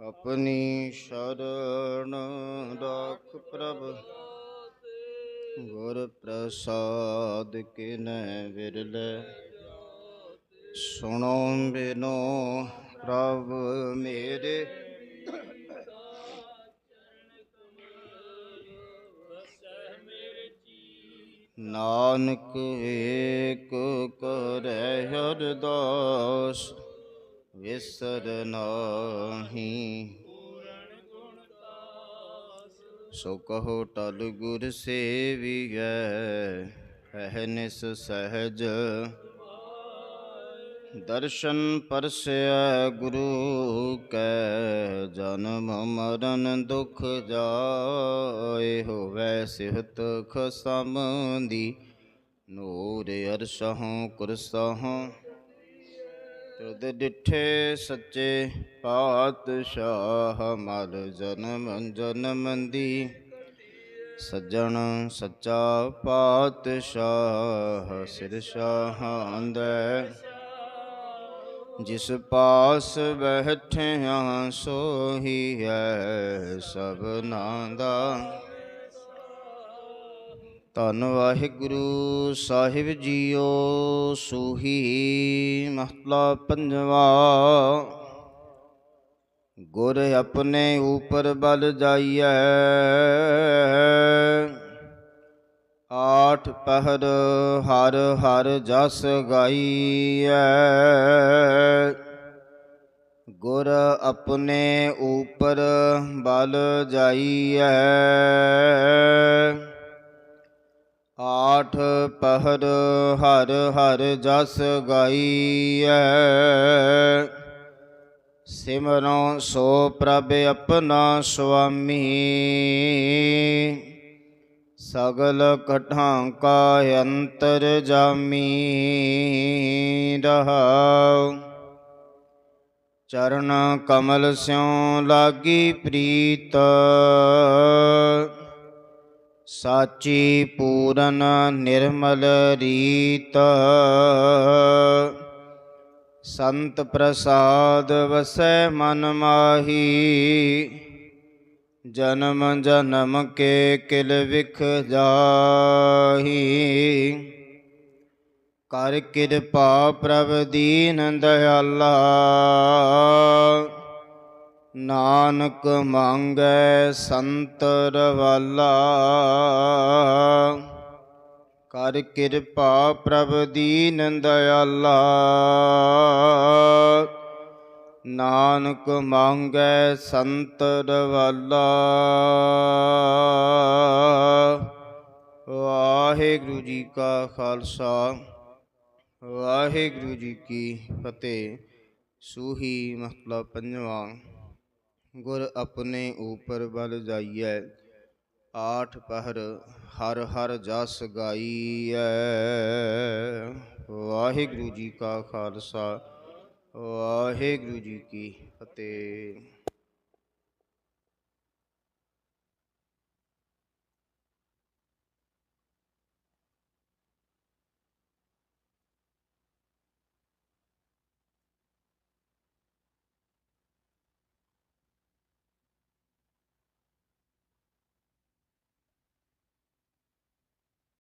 ਆਪਣੀ ਸ਼ਰਨ ਰੱਖ ਪ੍ਰਭ। ਗੁਰ ਪ੍ਰਸਾਦ ਕਿਨੈ ਵਿਰਲੇ। ਸੁਣੋ ਬਿਨੋ ਪ੍ਰਭ ਮੇਰੇ। ਨਾਨਕ ਏਕ ਕਰੈ ਅਰਦਾਸ ਵਿਸਰ ਨਾਹੀ। ਸੋ ਕਹੋ ਟਲ ਗੁਰ ਸੇਵੀਐ ਅਹਨਿਸ ਸਹਿਜ ਦਰਸ਼ਨ ਪਰਸਿਆ ਗੁਰੂ ਕੈ, ਜਨਮ ਮਰਨ ਦੁਖ ਜਾਏ ਹੋਵੈ ਸਿਹਤ ਖਸਮ ਦੀ ਨੂਰ ਅਰਸ਼ਹੁ ਕੁਰਸਹੁ ਤੁਧ ਡਿਠੇ ਸੱਚੇ ਪਾਤਸ਼ਾਹ, ਮਲ ਜਨਮ ਜਨਮ ਦੀ। ਸੱਜਣ ਸੱਚਾ ਪਾਤਸ਼ਾਹ, ਸਿਰ ਸਾਹ ਸ਼ਾਹਾਂਦੈ ਜਿਸ ਪਾਸ ਬੈਠਿਆ ਸੋਹੀ ਹੈ ਸਭਨਾ ਦਾ। ਧੰਨ ਵਾਹਿਗੁਰੂ ਸਾਹਿਬ ਜੀਓ, ਸੂਹੀ ਮਹਲਾ ਪੰਜਵਾ। ਗੁਰ ਆਪਣੇ ਉਪਰ ਬਲ ਜਾਈਐ। ਆਠ ਪਹਿਰ ਹਰ ਹਰ ਜਸ ਗਾਈਐ। ਗੁਰ ਆਪਣੇ ਉਪਰ ਬਲ ਜਾਈਐ। ਆਠ ਪਹਿਰ ਹਰ ਹਰ ਜਸ ਗਾਈਐ। ਸਿਮਰੋ ਸੋ ਪ੍ਰਭ ਆਪਣਾ ਸੁਆਮੀ। ਸਗਲ ਕਠਾਂ ਕਾ ਅੰਤਰ ਜਾਮੀ ਰਹਾਉ। ਚਰਨ ਕਮਲ ਸਿਉ ਲਾਗੀ ਪ੍ਰੀਤ। ਸਾਚੀ ਪੂਰਨ ਨਿਰਮਲ ਰੀਤ। ਸੰਤ ਪ੍ਰਸਾਦ ਵਸੈ ਮਨ ਮਾਹੀ। ਜਨਮ ਜਨਮ ਕੇ ਕਿਲ ਵਿਖ ਜਾਹੀ। ਕਰ ਕਿਰਪਾ ਪ੍ਰਭ ਦੀਨ ਦਇਆਲਾ। ਨਾਨਕ ਮੰਗੈ ਸੰਤ ਰਵਾਲਾ। ਕਰ ਕਿਰਪਾ ਪ੍ਰਭ ਦੀਨ ਦਇਆਲਾ। ਨਾਨਕ ਮੰਗੈ ਸੰਤ ਰਵਾਲਾ। ਵਾਹਿਗੁਰੂ ਜੀ ਕਾ ਖਾਲਸਾ, ਵਾਹਿਗੁਰੂ ਜੀ ਕੀ ਫਤਿਹ। ਸੂਹੀ ਮਤਲਬ ਪੰਜਵਾਂ, ਗੁਰ ਆਪਣੇ ਉਪਰ ਬਲ ਜਾਈਐ, ਆਠ ਪਹਿਰ ਹਰ ਹਰ ਜਸ ਗਾਈਐ। ਵਾਹਿਗੁਰੂ ਜੀ ਕਾ ਖਾਲਸਾ ਵਾਹਿਗੁਰੂ ਜੀ ਕੀ ਫਤਿਹ।